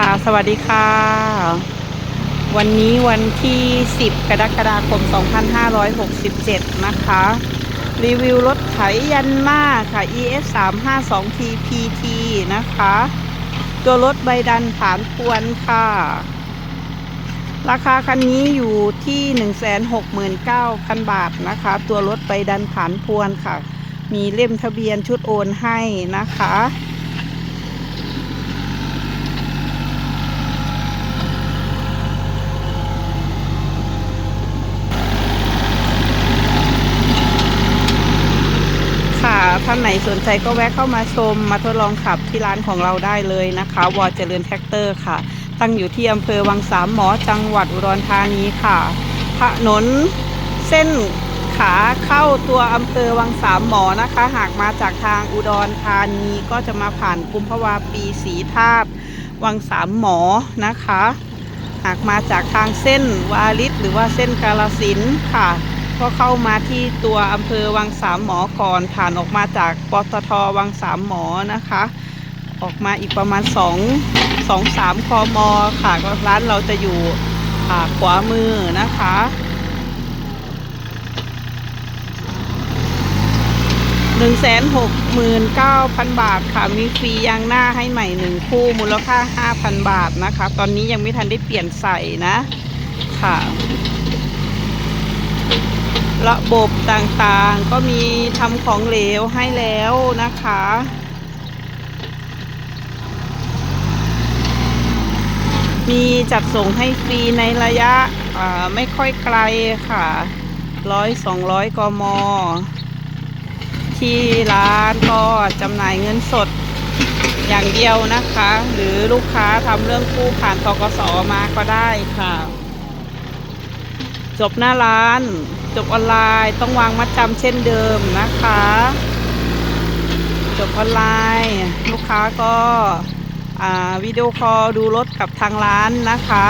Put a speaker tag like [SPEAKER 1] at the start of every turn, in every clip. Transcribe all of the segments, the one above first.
[SPEAKER 1] ค่ะ สวัสดีค่ะ วันนี้วันที่ 10 กรกฎาคม 2567 นะคะ รีวิวรถไถยันมาค่ะ ES 3 5 2 TPT นะคะ ตัวรถใบดันฐานพวนค่ะ ราคาคันนี้อยู่ที่ 169,000 บาทนะคะ ตัวรถใบดันฐานพวนค่ะ มีเล่มทะเบียนชุดโอนให้นะคะ ค่ะ ท่านไหนสนใจก็แวะเข้ามาชม มาทดลองขับที่ร้านของเราได้เลยนะคะ วอเจริญแท็กเตอร์ค่ะ ตั้งอยู่ที่อำเภอวังสามหมอจังหวัดอุดรธานีค่ะถนนเส้นขาเข้าตัวอำเภอวังสามหมอนะคะ หากมาจากทางอุดรธานีก็จะมาผ่านกุมภาวาปีศรีธาตุวังสามหมอนะคะ หากมาจากทางเส้นวาลิตหรือว่าเส้นกาลสินค่ะ ก็เข้ามาที่ตัวอำเภอวังสามหมอก่อนผ่านออกมาจากปตทวังสามหมอนะคะ ออกมาอีกประมาณ2 2 3คมค่ะก็ร้านเราจะอยู่ขวามือนะคะหนึ่งแสนหกหมื่นเก้าพันบาทค่ะ มีฟรียางหน้าให้ใหม่หนึ่งคู่มูลค่าห้าพันบาทนะคะ ตอนนี้ยังไม่ทันได้เปลี่ยนใส่นะ ค่ะ ระบบต่างๆ ก็มีทำของเหลวให้แล้วนะคะ มีจัดส่งให้ฟรีในระยะไม่ค่อยไกลค่ะร้อยสองร้อยกม ที่ร้านก็จำหน่ายเงินสดอย่างเดียวนะคะ หรือลูกค้าทำเรื่องกู้ผ่านทกสมาก็ได้ค่ะ จบหน้าร้าน จบออนไลน์ต้องวางมัดจำเช่นเดิมนะคะ จบออนไลน์ลูกค้าก็าวิดีโอคอลดูรถกับทางร้านนะคะ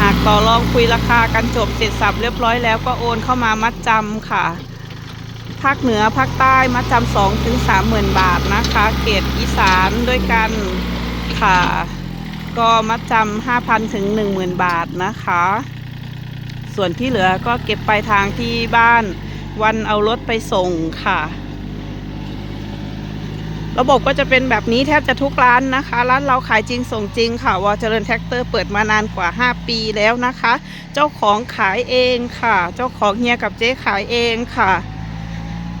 [SPEAKER 1] หากต่อรองคุยราคากันจบเสร็จสับเรียบร้อยแล้วก็โอนเข้ามามัดจำค่ะ ภาคเหนือภาคใต้มัดจำสองถึงสามหมื่นบาทนะคะเขตอีสานด้วยกันค่ะ ก็มัดจำห้าพันถึงหนึ่งหมื่นบาทนะคะ ส่วนที่เหลือก็เก็บไปลายทางที่บ้านวันเอารถไปส่งค่ะ ระบบก็จะเป็นแบบนี้แทบจะทุกร้านนะคะ ร้านเราขายจริงส่งจริงค่ะวอเจริญแท็กเตอร์เปิดมานานกว่า 5 ปีแล้วนะคะ เจ้าของขายเองค่ะ เจ้าของเฮียกับเจ๊ขายเองค่ะ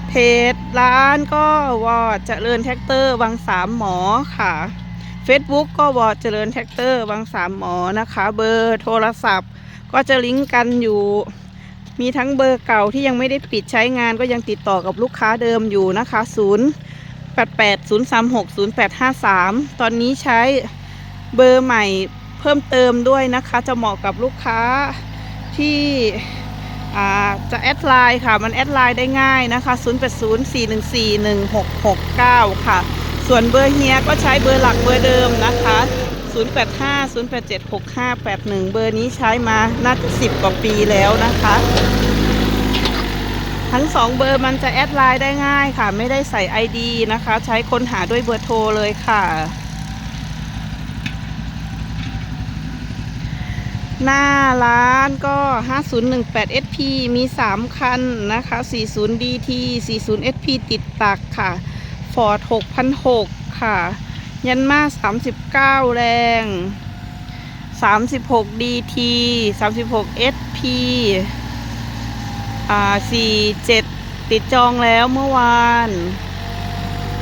[SPEAKER 1] เพจร้านก็วอเจริญแท็กเตอร์วังสามหมอค่ะ Facebook ก็วอเจริญแท็กเตอร์วังสามหมอนะคะ เบอร์โทรศัพท์ ก็จะลิงก์กันอยู่ มีทั้งเบอร์เก่าที่ยังไม่ได้ปิดใช้งานก็ยังติดต่อกับลูกค้าเดิมอยู่นะคะ 0 8 8 0 3 6 0 8 5 3 ตอนนี้ใช้เบอร์ใหม่เพิ่มเติมด้วยนะคะ จะเหมาะกับลูกค้าที่จะแอดไลน์ค่ะ มันแอดไลน์ได้ง่ายนะคะ 0 8 0 4 1 4 1 6 6 9 ค่ะ ส่วนเบอร์เฮียก็ใช้เบอร์หลักเบอร์เดิมนะคะ 085 087 6581 เบอร์นี้ใช้มาน่าจะ10 กว่าปีแล้วนะคะ ทั้งสองเบอร์มันจะแอดไลน์ได้ง่ายค่ะ ไม่ได้ใส่ ID นะคะ ใช้ค้นหาด้วยเบอร์โทรเลยค่ะ หน้าร้านก็ 5018 SP มี 3 คันนะคะ 40 DT 40 SP ติดตักค่ะ Ford 6006 ค่ะ ยันมา39แรง36 DT 36 SP อ่า47ติดจองแล้วเมื่อวาน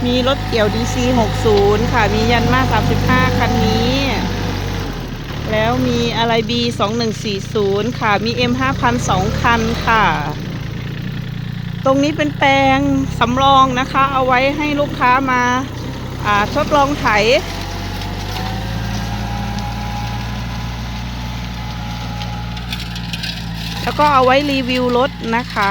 [SPEAKER 1] มีรถเกี่ยว DC 60ค่ะ มียันมา35คันนี้ แล้วมีอะไร B 2140ค่ะ มี M 5000 2คันค่ะ ตรงนี้เป็นแปลงสำรองนะคะ เอาไว้ให้ลูกค้ามาอ่า ทดลองไถแล้วก็เอาไว้รีวิวรถนะคะ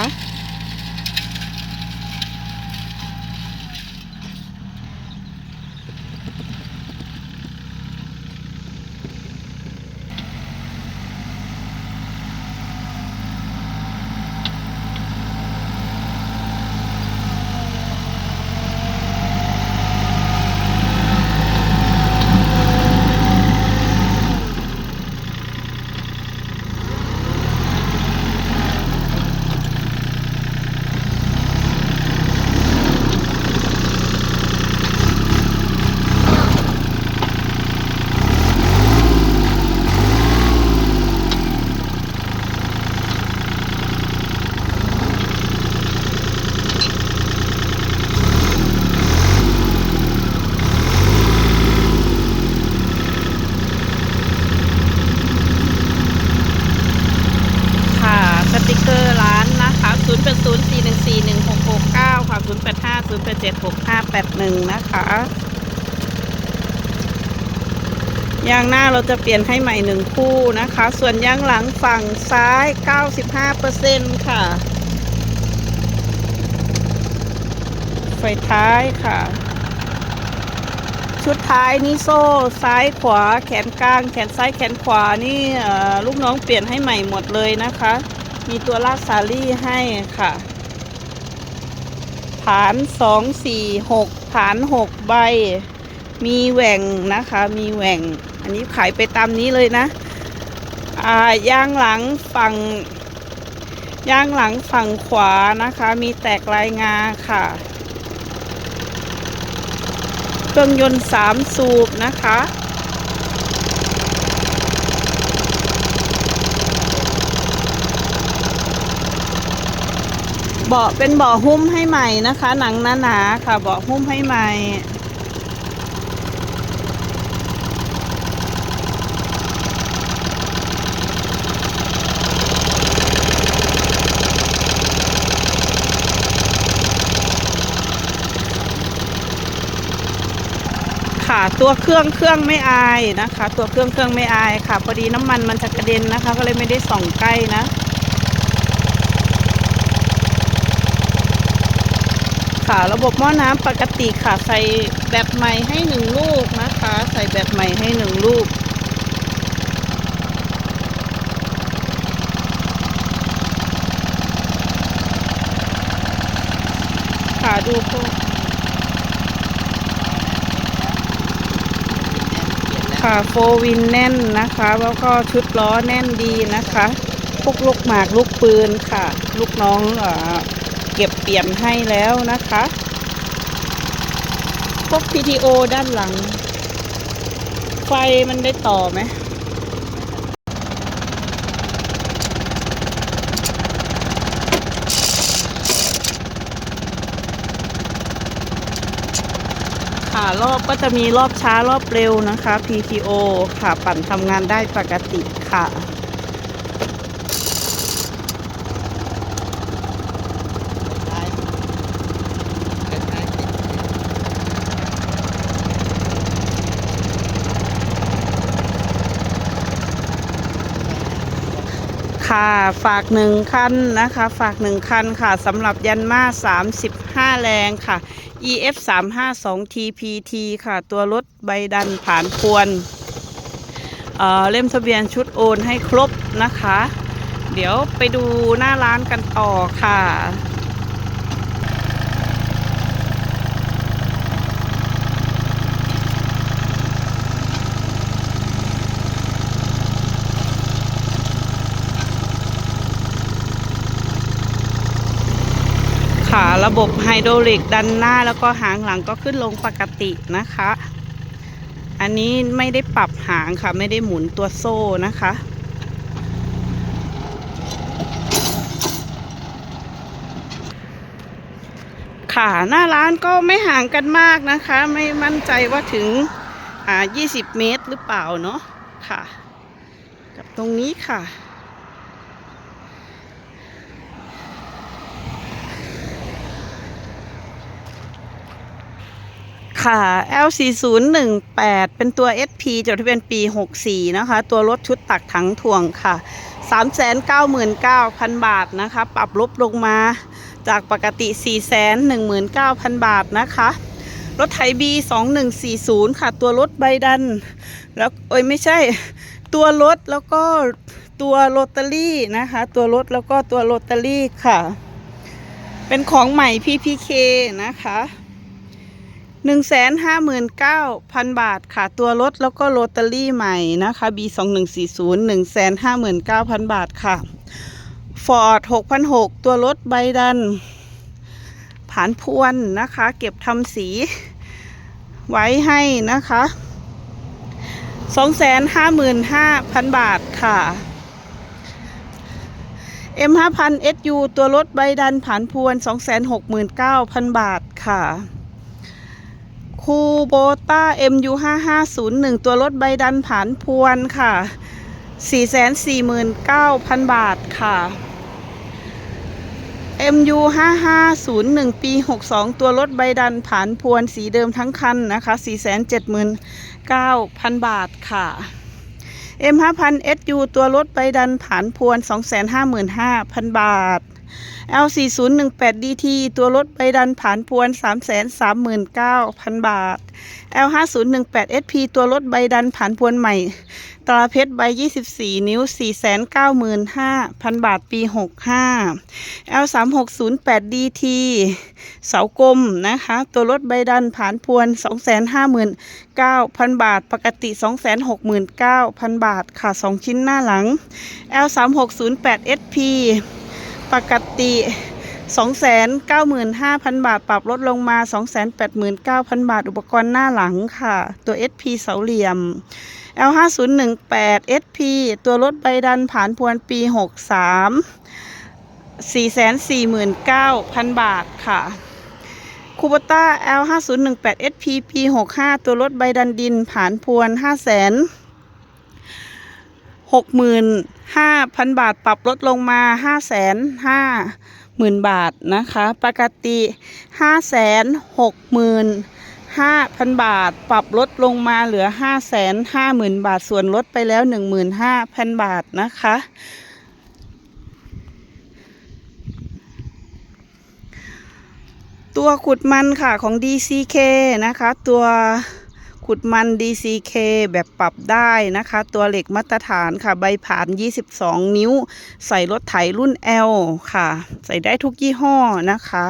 [SPEAKER 1] 0 7 7 6 5 8 1นะคะยางหน้าเราจะเปลี่ยนให้ใหม่หนึ่งคู่นะคะ ส่วนยางหลังฝั่งซ้าย 95%ค่ะ ไฟท้ายค่ะ ชุดท้ายนี่โซ่ซ้ายขวาแขนกลาง แขนซ้ายแขนขวานี่ลูกน้องเปลี่ยนให้ใหม่หมดเลยนะคะ มีตัวลากสาลี่ให้ค่ะ ฐานสองสี่หกฐานหกใบ มีแหว่งนะคะ มีแหว่ง อันนี้ขายไปตามนี้เลยนะ อ่ายางหลังฝั่งยางหลังฝั่งขวานะคะ มีแตกลายงาค่ะ เครื่องยนต์สามสูบนะคะ เบาะเป็นเบาะหุ้มให้ใหม่นะคะ หนังหนาๆค่ะเบาะหุ้มให้ใหม่ค่ะตัวเครื่องเครื่องไม่อายนะคะ ตัวเครื่องเครื่องไม่อายค่ะ พอดีน้ำมันมันจะกระเด็นนะคะ ก็เลยไม่ได้ส่องใกล้นะ ค่ะ ระบบหม้อน้ำปกติค่ะ ใส่แบบใหม่ให้หนึ่งลูกนะคะ ใส่แบบใหม่ให้หนึ่งลูก ค่ะดูพวกค่ะโฟวินแน่นนะคะ แล้วก็ชุดล้อแน่นดีนะคะ พวกลูกหมากลูกปืนค่ะ ลูกน้องเออ เก็บเปลี่ยนให้แล้วนะคะพวก PTO ด้านหลัง ไฟมันได้ต่อไหมค่ะรอบก็จะมีรอบช้ารอบเร็วนะคะ PTO ค่ะ ปั่นทำงานได้ปกติค่ะ ค่ะ ฝากหนึ่งคันนะคะ ฝากหนึ่งคันค่ะสำหรับยันมา35แรงค่ะ EF 352 TPT ค่ะ ตัวรถใบดันผ่านควรเเล่มทะเบียนชุดโอนให้ครบนะคะ เดี๋ยวไปดูหน้าร้านกันต่อค่ะ ระบบไฮดรอลิกดันหน้าแล้วก็หางหลังก็ขึ้นลงปกตินะคะ อันนี้ไม่ได้ปรับหางค่ะ ไม่ได้หมุนตัวโซ่นะคะค่ะหน้าร้านก็ไม่ห่างกันมากนะคะ ไม่มั่นใจว่าถึงอ่า20 เมตรหรือเปล่าเนาะค่ะ กับตรงนี้ค่ะ ค่ะ L4018 เป็นตัว SP จดทะเบียนปี 64 นะคะ ตัวรถชุดตักถังถ่วงค่ะ 399,000 บาทนะคะ ปรับลบลงมาจากปกติ 419,000 บาทนะคะ รถไถ B2140 ค่ะ ตัวรถใบดัน แล้วเอ้ยไม่ใช่ ตัวรถแล้วก็ตัวโรตารี่นะคะ ตัวรถแล้วก็ตัวโรตารี่ค่ะ เป็นของใหม่ PPK นะคะ หนึ่งแสนห้าหมื่นเก้าพันบาทค่ะตัวรถแล้วก็โรตารี่ใหม่นะคะ B สองหนึ่งสี่ศูนย์หนึ่งแสนห้าหมื่นเก้าพันบาทค่ะ Ford หกพันหกตัวรถใบดัน ผ่านพวนนะคะ เก็บทำสีไว้ให้นะคะสองแสนห้าหมื่นห้าพันบาทค่ะ M ห้าพัน SU ตัวรถใบดันผ่านพวนสองแสนหกหมื่นเก้าพันบาทค่ะ คูโบต้า MU 5501 ตัวรถใบดันผ่านพวนค่ะ 449,000 บาทค่ะ MU 5501 ปี 62 ตัวรถใบดันผ่านพวนสีเดิมทั้งคันนะคะ 479,000 บาทค่ะ M 5000 SU ตัวรถใบดันผ่านพวน 255,000 บาท L 4018 DT ตัวรถใบดันผ่านพวน 339,000 บาท L 5018 SP ตัวรถใบดันผ่านพวนใหม่ ตราเพชรใบ 24 นิ้ว 495,000 บาทปี 65 L 3608 DT เสากลมนะคะ ตัวรถใบดันผ่านพวน 259,000 บาท ปกติ 269,000 บาทค่ะ 2 ชิ้นหน้าหลัง L 3608 SP ปกติ 295,000 บาท ปรับลดลงมา 289,000 บาท อุปกรณ์หน้าหลังค่ะ ตัว SP เสาเหลี่ยม L 5018 SP ตัวรถใบดันผ่านพวนปี 63 449,000 บาทค่ะคูปต้า L 5018 SP ปี 65 ตัวรถใบดันดินผ่านพวน 5 0 0 0 0 65,000บาทปรับลดลงมา5 5 0 0 0 0บาทนะคะ ปกติ5 6 5,000บาท ปรับลดลงมาเหลือ5 5 0 0 0 0บาทส่วนลดไปแล้ว15,000บาทนะคะตัวขุดมันค่ะของ DCK นะคะ ตัว ขุดมัน DCK แบบปรับได้นะคะ ตัวเหล็กมาตรฐานค่ะ ใบผ่าน 22 นิ้ว ใส่รถไถรุ่น L ค่ะ ใส่ได้ทุกยี่ห้อนะคะ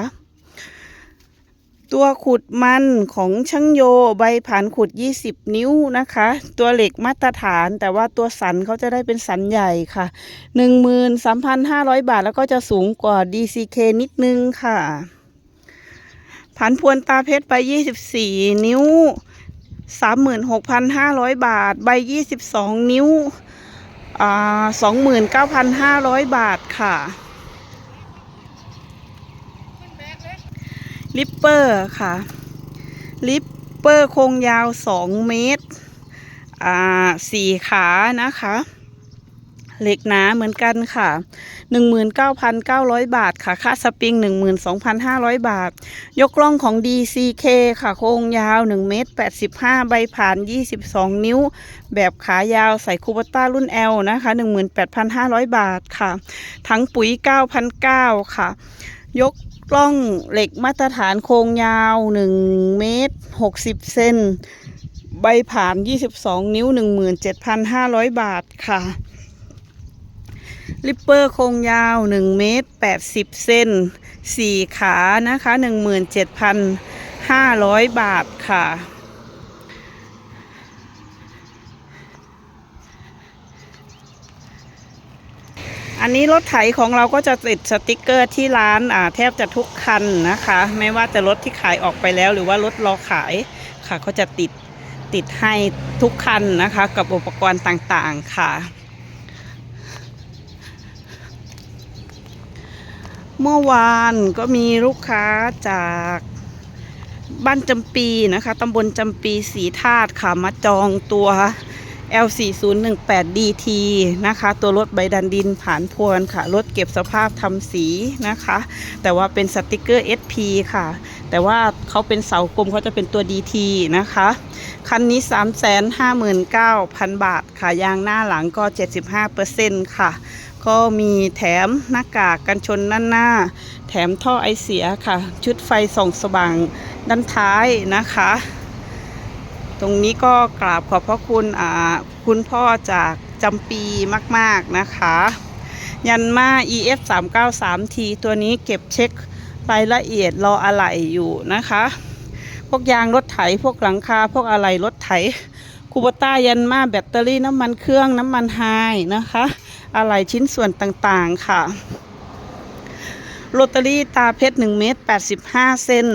[SPEAKER 1] ตัวขุดมันของช่างโยใบผ่านขุด 20 นิ้วนะคะ ตัวเหล็กมาตรฐานแต่ว่าตัวสันเขาจะได้เป็นสันใหญ่ค่ะ 13,500 บาทแล้วก็จะสูงกว่า DCK นิดนึงค่ะ ผันพวนตาเพชรไป 24 นิ้ว 36,500บาท ใบ22นิ้วอ่า29,500บาทค่ะ ลิปเปอร์ค่ะ ลิปเปอร์โครงยาว2เมตร อ่าสี่ขานะคะ เหล็กหนาเหมือนกันค่ะ 19,900 บาทค่ะ ค่าสปริง 12,500 บาท ยกล่องของ DCK ค่ะ โครงยาว 1 เมตร 85 ใบผ่าน 22 นิ้ว แบบขายาวใส่คูปต้ารุ่น L นะคะ 18,500 บาทค่ะ ทั้งปุ๋ย 9,900 ค่ะ ยกกล้องเหล็กมาตรฐานโครงยาว 1 เมตร 60 เซนใบผ่าน 22 นิ้ว 17,500 บาทค่ะ ลิปเปอร์โครงยาว 1 เมตร 80 เซน4 ขานะคะ 17,500 บาทค่ะ อันนี้รถไถของเราก็จะติดสติกเกอร์ที่ร้านอ่าแทบจะทุกคันนะคะ ไม่ว่าจะรถที่ขายออกไปแล้ว หรือว่ารถรอขายค่ะก็จะติดติดให้ทุกคันนะคะ กับอุปกรณ์ต่างๆค่ะ เมื่อวานก็มีลูกค้าจากบ้านจำปีนะคะตำบลจำปีสีธาตุค่ะ มาจองตัว L4018DT นะคะ ตัวรถใบดันดินผ่านพวนค่ะ รถเก็บสภาพทำสีนะคะ แต่ว่าเป็นสติกเกอร์ SP ค่ะ แต่ว่าเขาเป็นเสากลมเขาจะเป็นตัว DT นะคะ คันนี้ 359,000 บาทค่ะ ยางหน้าหลังก็ 75%ค่ะ ก็มีแถมหน้ากากกันชนด้านหน้า แถมท่อไอเสียค่ะ ชุดไฟส่องสว่างด้านท้ายนะคะ ตรงนี้ก็กราบขอบพระคุณอ่าคุณพ่อจากจำปีมาก ๆ นะคะ ยันมา EF 3 9 3 T ตัวนี้เก็บเช็ครายละเอียดรออะไหล่อยู่นะคะ พวกยางรถไถ พวกหลังคา พวกอะไหล่รถไถ คูบต้ายันมาแบตเตอรี่น้ำมันเครื่องน้ำมันไฮนะคะ อะไหล่ชิ้นส่วนต่างๆค่ะโรตารี่ตาเพชร1เมตร85 เซน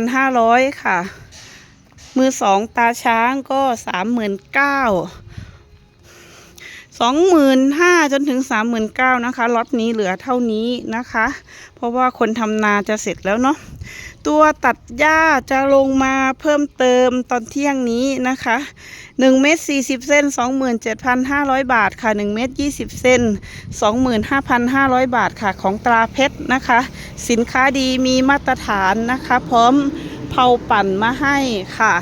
[SPEAKER 1] 55,500 ค่ะ มือสองตาช้างก็ 39,000 สองหมื่นห้าจนถึงสามหมื่นเก้านะคะล็อตนี้เหลือเท่านี้นะคะ เพราะว่าคนทำนาจะเสร็จแล้วเนาะตัวตัดหญ้าจะลงมาเพิ่มเติมตอนเที่ยงนี้นะคะ1เมตร40 เส้น 27,500 บาทค่ะ1เมตร20 เส้น 25,500 บาทค่ะของตราเพชรนะคะ สินค้าดีมีมาตรฐานนะคะ พร้อมเผาปั่นมาให้ค่ะ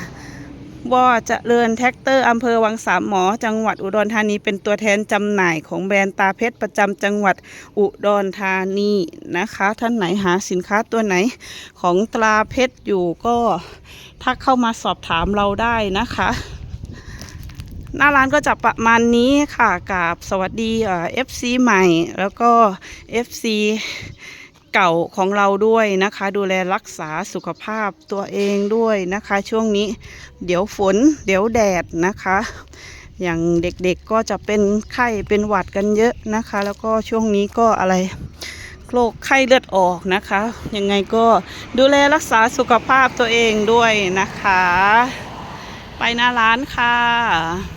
[SPEAKER 1] ว่าเจะเริญแท็กเตอร์อำเภอวังสามหมอ จังหวัดอุดรธานีเป็นตัวแทนจำหน่ายของแบรนด์ตาเพชรประจำจังหวัดอุดรธานีนะคะ ท่านไหนหาสินค้าตัวไหนของตาเพชรอยู่ก็ทักเข้ามาสอบถามเราได้นะคะ หน้าร้านก็จะประมาณนี้ค่ะกับสวัสดีเอฟซีใหม่แล้วก็ FC เก่าของเราด้วยนะคะ ดูแลรักษาสุขภาพตัวเองด้วยนะคะ ช่วงนี้เดี๋ยวฝน เดี๋ยวแดดนะคะ อย่างเด็กๆก็จะเป็นไข้เป็นหวัดกันเยอะนะคะ แล้วก็ช่วงนี้ก็อะไรโรคไข้เลือดออกนะคะ ยังไงก็ดูแลรักษาสุขภาพตัวเองด้วยนะคะ ไปหน้าร้านค่ะ